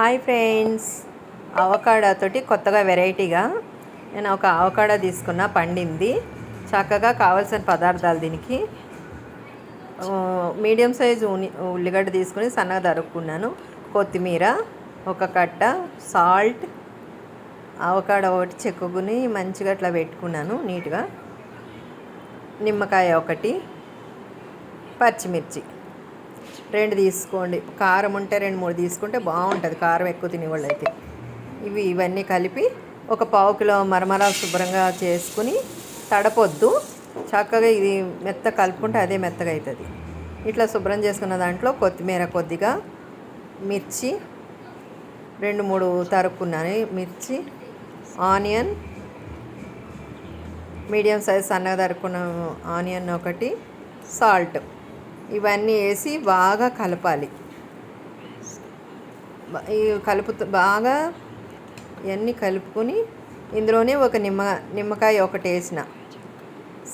Hi friends. అవకాడాతోటి కొత్తగా వెరైటీగా నేను ఒక అవకాడా తీసుకున్న పండింది. చక్కగా కావాల్సిన పదార్థాలు దీనికి. మీడియం సైజు ఉల్లిగడ్డ తీసుకుని సన్నగా తరుక్కున్నాను. కొత్తిమీర ఒక కట్ట సాల్ట్ అవకాడో ఒకటి చెక్కుని మంచిగా అట్లా పెట్టుకున్నాను నీట్గా. నిమ్మకాయ ఒకటి పచ్చిమిర్చి. రెండు తీసుకోండి. కారం ఉంటే రెండు మూడు తీసుకుంటే బాగుంటుంది. కారం ఎక్కువ తినేవాళ్ళు అయితే ఇవి ఇవన్నీ కలిపి ఒక పావు కిలో మరమరాలు శుభ్రంగా చేసుకుని తడపొద్దు. చక్కగా ఇది మెత్త కలుపుకుంటే అదే మెత్తగా అవుతుంది ఇట్లా శుభ్రం చేసుకున్న దాంట్లో కొత్తిమీర కొద్దిగా మిర్చి రెండు మూడు తరుక్కున్నాను మిర్చి ఆనియన్ మీడియం సైజ్ సన్నగా తరుక్కున్న ఆనియన్ ఒకటి సాల్ట్. ఇవన్నీ వేసి బాగా కలపాలి. కలుపు కలుపుతూ బాగా ఇవన్నీ కలుపుకొని ఇందులోనే ఒక నిమ్మ నిమ్మకాయ ఒకటి వేసిన.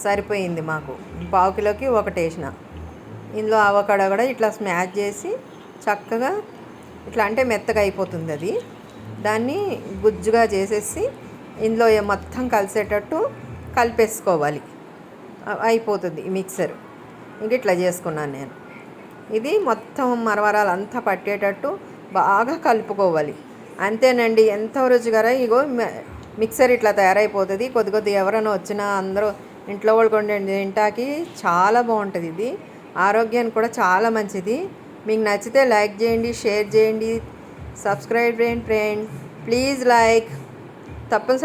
సరిపోయింది మాకు. పావు కిలోకి ఒకటి వేసిన. ఇందులో అవకాడో కూడా ఇట్లా స్మాష్ చేసి చక్కగా ఇట్లా అంటే మెత్తగా అయిపోతుంది అది. దాన్ని గుజ్జుగా చేసేసి ఇందులో మొత్తం కలిసేటట్టు కలిపేసుకోవాలి. అయిపోతుంది మిక్సర్. ఇంక ఇట్లా చేసుకున్నాను నేను. ఇది మొత్తం మరమరాలు అంతా పట్టేటట్టు బాగా కలుపుకోవాలి. అంతేనండి ఎంతో రుచికర. ఇగో మిక్సర్ ఇట్లా తయారైపోతుంది. కొద్ది కొద్ది ఎవరైనా వచ్చినా అందరూ ఇంట్లో వాళ్ళు కొండ తింటాకి చాలా బాగుంటుంది ఇది. ఆరోగ్యానికి కూడా చాలా మంచిది. మీకు నచ్చితే లైక్ చేయండి షేర్ చేయండి సబ్స్క్రైబ్ చేయండి ఫ్రెండ్. Please like. తప్పనిసరి